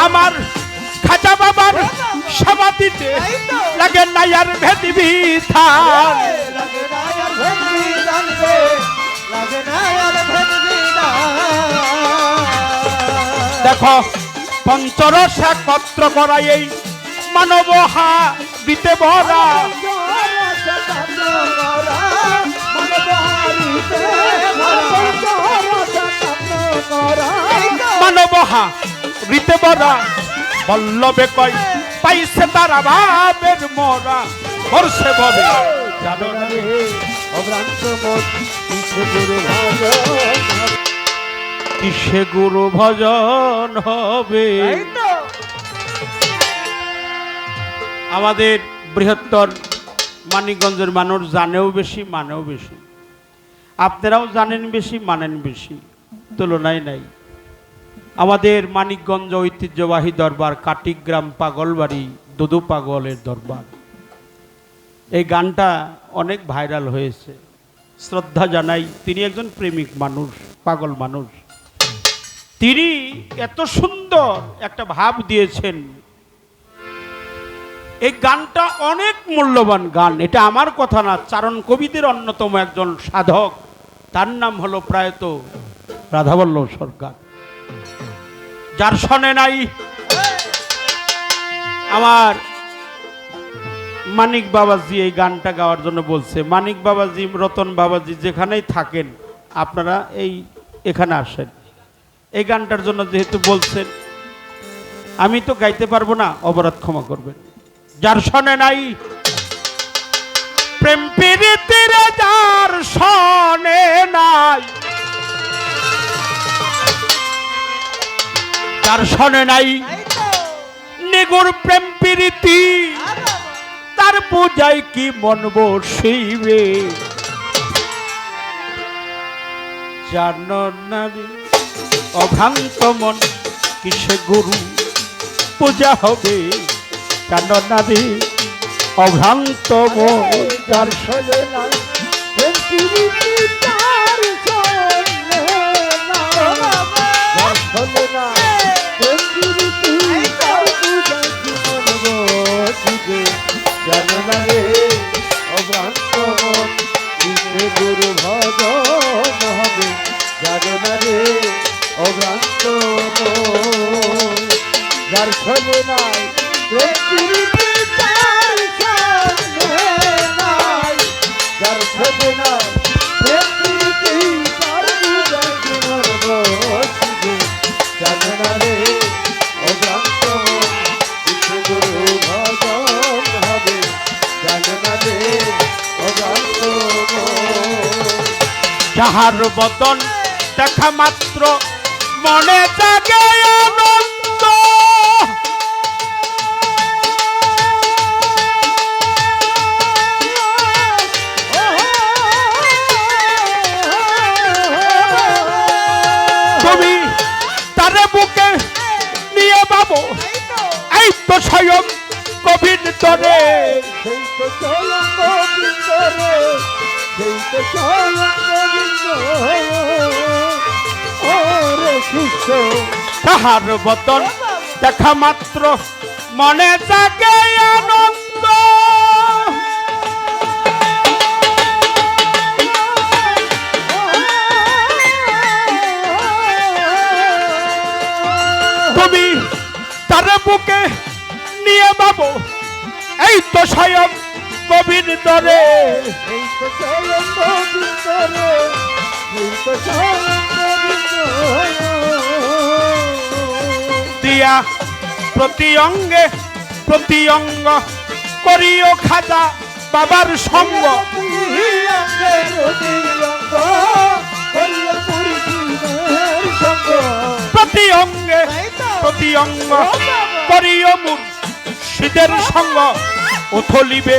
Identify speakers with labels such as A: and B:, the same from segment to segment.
A: আমার খাজা বাবার সমাধিতে
B: এই তো।
A: লাগে না আর ভেদি বিধান দেখো পঞ্চরস একত্র করা এই মানব হা দিতে ভরা মানব হা রিতে ভরা বল্লবে কয় পাইছে তার ভাবের মরা। হর্ষে বলে জানো না রে, কিসে গুরু ভজন? হবে? আমাদের বৃহত্তর মানিকগঞ্জের মানুষ জানেও বেশি মানেও বেশি। আপনারাও জানেন বেশি মানেন বেশি। তুলনায় নাই। আমাদের মানিকগঞ্জ ঐতিহ্যবাহী দরবার, কাটিগ্রাম পাগলবাড়ি, দুদু পাগলের দরবার। এই গানটা অনেক ভাইরাল হয়েছে। শ্রদ্ধা জানাই, তিনি একজন প্রেমিক মানুষ, পাগল মানুষ। তিনি এত সুন্দর একটা ভাব দিয়েছেন। এই গানটা অনেক মূল্যবান গান, এটা আমার কথা না, চারণ কবিদের অন্যতম একজন সাধক। তার নাম হলো প্রায়ত রাধাবল্লভ সরকার। যার সনে নাই আমার মানিক বাবাজি এই গানটা গাওয়ার জন্য বলছে। মানিক বাবাজি, রতন বাবাজি যেখানেই থাকেন, আপনারা এই এখানে আসেন। এই গানটার জন্য যেহেতু বলছেন, আমি তো গাইতে পারব না, অপরাধ ক্ষমা করবেন। যার সনে নাই প্রেম প্রীতির যার সনে নাই যার সনে নাই নিগুর প্রেম প্রীতি। তার পূজায় কি মন বসিবে? জানো না অভ্রান্ত মন কিসে গুরু? পূজা হবে। জানো না রে অভ্রান্ত মন যার সনে নাই।
B: গুরু
A: যাহার বদন দেখা মাত্র। মনে জাগে আনন্দ। তুমি তারে বুকে নিয়ে বাবু এই তো স্বয়ং কবির তরে
B: সেই তো
A: তাহার বদন দেখা মাত্র। মনে জাগে আনন্দ। তুমি তার বুকে নিয়ে বাবু। এই তো স্বয়ং কবির দরে
B: সেই তো চলন গোবিন্দ রে সেই তো চলন গোবিন্দ
A: দিয়া প্রতি অঙ্গে প্রতি অঙ্গ করিও খাজা বাবার সঙ্গ। প্রতি অঙ্গে প্রতি অঙ্গ করিও মূর শীতের সঙ্গ উথলিবে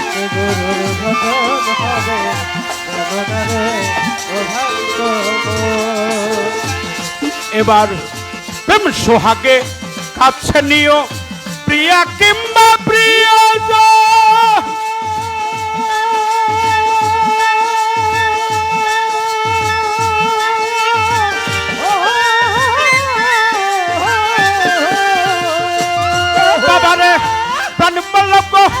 B: গুরুর ভজন হবে মন
A: এবার প্রেম সোহাগে কাছে নিও প্রিয়া কিংবা প্রিয় বাবারে প্রাণ জ্ঞান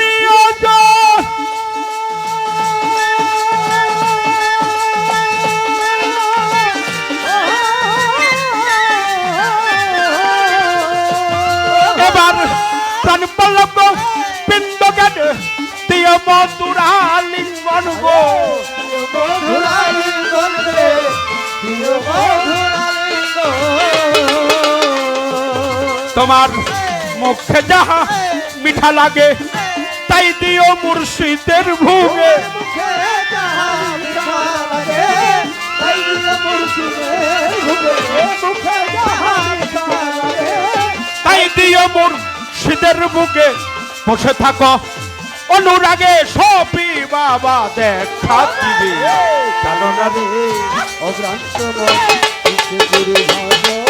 A: তোমার মুখে যাহা মিঠা লাগে তাই দিও মুর্শিদের ভুগে
C: তাই দিও মুর্শিদের ভুগে।
A: বুকে বসে থাকো অনুরাগে সপি বাবা দেখা দিবে
C: জানো না রে অভ্রান্ত গুরু ভজন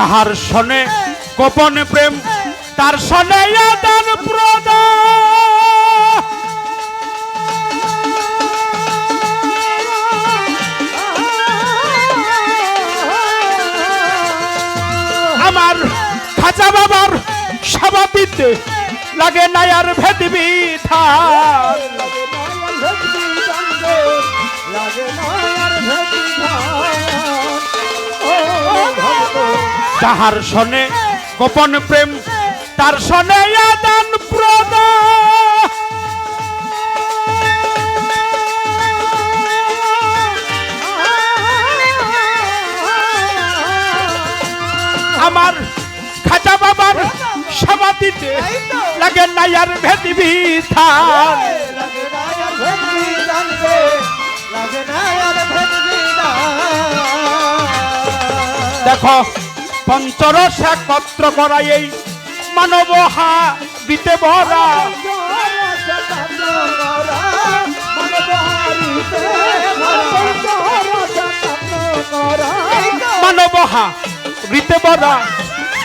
A: যাহার শনে গোপন প্রেম, তার শনে আদান প্রদান। আমার খাজা বাবার সভাপিতে লাগে না আর বিধান যাহার গোপন প্রেম তার শনে, আদান প্রদান। আমার খাজা বাবার সভাপিতে লাগে না আর ভেদ বিধান দেখো পঞ্চরস একত্র করা এই মানব হা দিতে ভরা মানব হা রিতে ভরা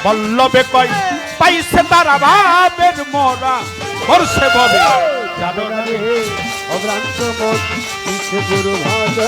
A: বল্লবে কয়, পাইছে তারা ভাবের মরা করছে ববে জানো না রে,
C: অভ্রান্ত মন ইচ্ছে গুরু হবে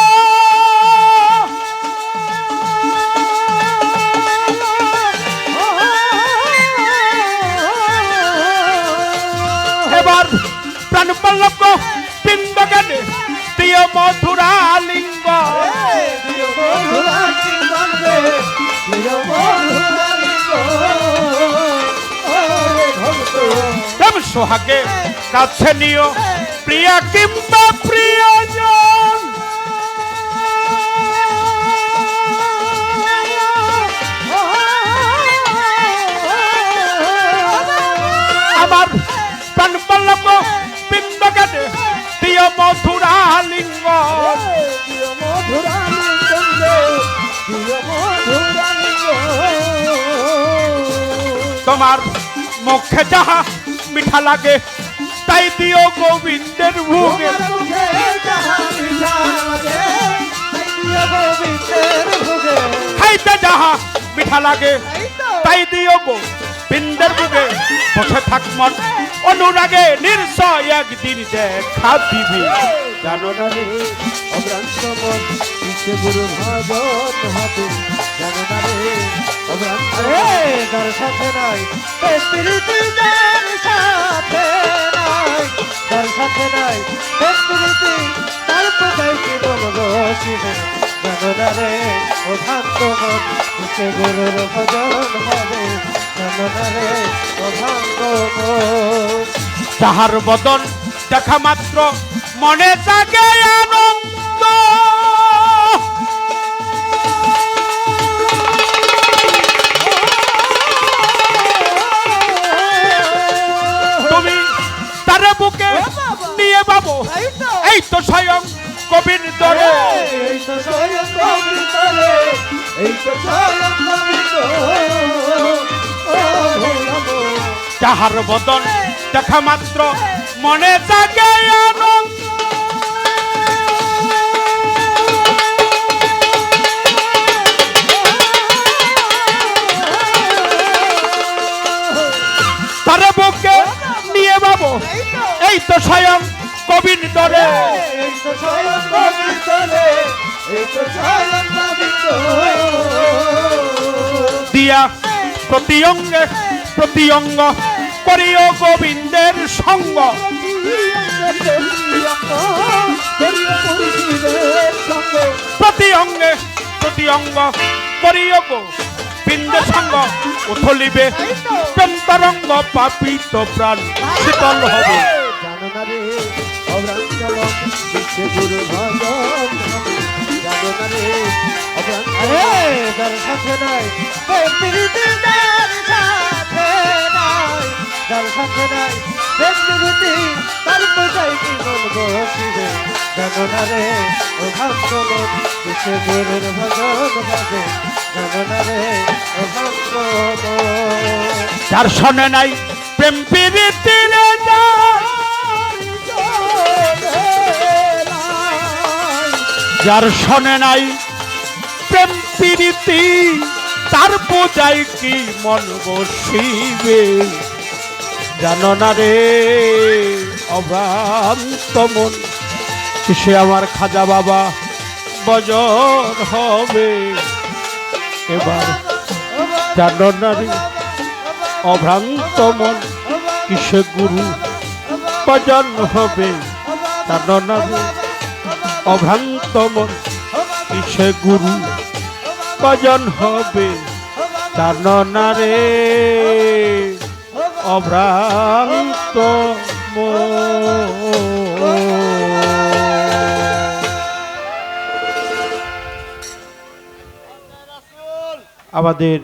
A: এবার প্রাণ পল্লব পিণ্ড জ্ঞানে প্রিয় মথুরা লিঙ্গ। সোহাগে কাছে নিও। প্রিয়া কিংবা প্রিয়জন। মুখে যাহা মিঠা লাগে তাই দিও গোবিন্দের ভোগে
C: মুখে যাহা মিঠা লাগে তাই দিও গোবিন্দের ভোগে
A: খাইতে বসে থাক মন অনুরাগে নির্সয় একদিন দেখা দিবি। জানো না রে
C: অভ্রান্ত মন ইচ্ছে গুরু ভজন হবে জানো না রে অভ্রান্ত তার সাথে নাই স্পিরিটি তার সাথে নাই। তার সাথে নাই স্পিরিটি তার কোথায় কি বলব শিবে জানো না রে অভ্রান্ত মন ইচ্ছে গুরুর ভজন হবে। জানো না রে অভ্রান্ত মন।
A: যাহার বদন দেখা মাত্র মনে জাগে যাহার বদন দেখা মাত্র মনে জাগে প্রতি অঙ্গে প্রতি অঙ্গ করিও গোবিন্দের সঙ্গ। প্রতি অঙ্গে প্রতি অঙ্গ করিও গোবিন্দের সঙ্গ। উথলিবে প্রেমতরঙ্গ পাপিত প্রাণ শীতল হবে।
C: জানো না রে নাই। প্রীতি তার
A: যার নাই প্রেম প্রীতির যার শোনে নাই প্রেম প্রীতি, তার পূজায় কি মন বসিবে? জানো না রে, অভ্রান্ত মন সে আমার খাজা বাবা বজর হবে? এবার জানো না রে, অভ্রান্ত মন, কিসে গুরু ভজন হবে? জানো না রে, অভ্রান্ত মন, কিসে গুরু ভজন হবে? জানো না রে অভ্রান্ত আমাদের